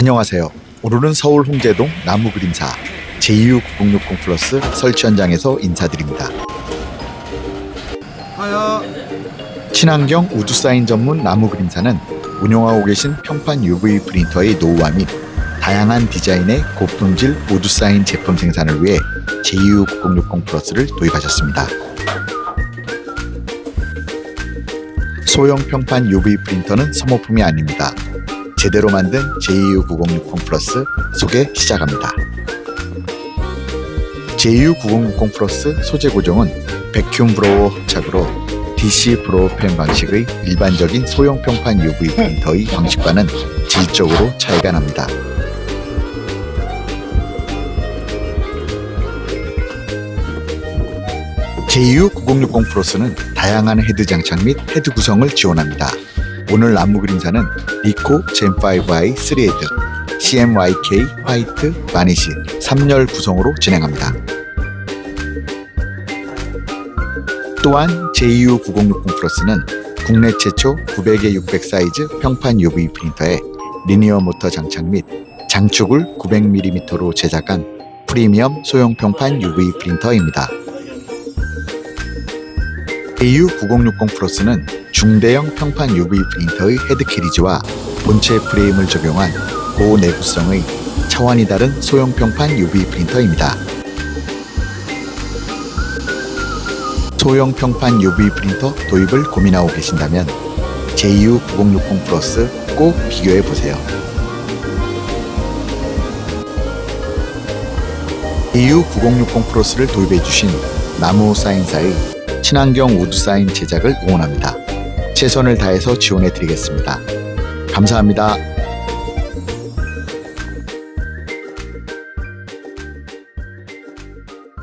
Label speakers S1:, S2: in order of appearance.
S1: 안녕하세요. 오늘은 서울 홍제동 나무 그림사 JU9060 플러스 설치 현장에서 인사드립니다. 친환경 우드 사인 전문 나무 그림사는 운영하고 계신 평판 UV 프린터의 노후화 및 다양한 디자인의 고품질 우드 사인 제품 생산을 위해 JU9060 플러스를 도입하셨습니다. 소형 평판 UV 프린터는 소모품이 아닙니다. 제대로 만든 JU9060 플러스 소개 시작합니다. JU9060 플러스 소재 고정은 백큐um 브로워 합착으로 DC 브로워 팬 방식의 일반적인 소형 평판 UV 프린터의 방식과는 질적으로 차이가 납니다. JU9060 플러스는 다양한 헤드 장착 및 헤드 구성을 지원합니다. 오늘 나무 그림사는 리코 젠5i 3헤드, CMYK 화이트 바니시 3열 구성으로 진행합니다. 또한 JU9060 플러스는 국내 최초 900에 600 사이즈 평판 UV 프린터에 리니어 모터 장착 및 장축을 900mm로 제작한 프리미엄 소형 평판 UV 프린터입니다. AU9060 플러스는 중대형 평판 UV 프린터의 헤드 캐리지와 본체 프레임을 적용한 고내구성의 차원이 다른 소형 평판 UV 프린터입니다. 소형 평판 UV 프린터 도입을 고민하고 계신다면 JU9060 플러스 꼭 비교해 보세요. AU9060 플러스를 도입해 주신 나무 사인사의 친환경 우드 사인 제작을 응원합니다. 최선을 다해서 지원해 드리겠습니다. 감사합니다.